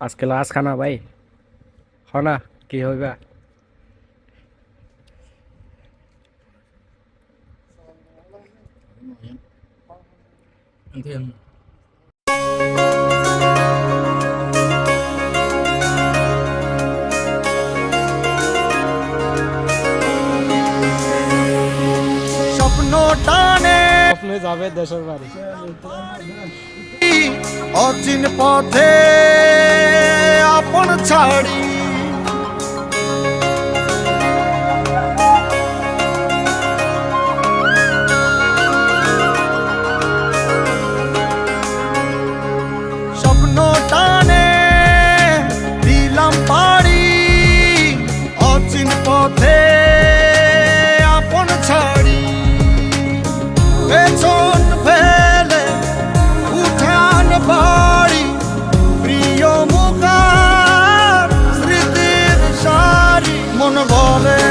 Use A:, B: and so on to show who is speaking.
A: আজকে লাশ খানা ভাই হ না কি হইবা
B: Thường
C: স্বপ্ন টানে
A: আপনি যাবে দেশের বাড়ি
C: অচিন পথে আপন ছাড়ি। স্বপ্ন মন বলে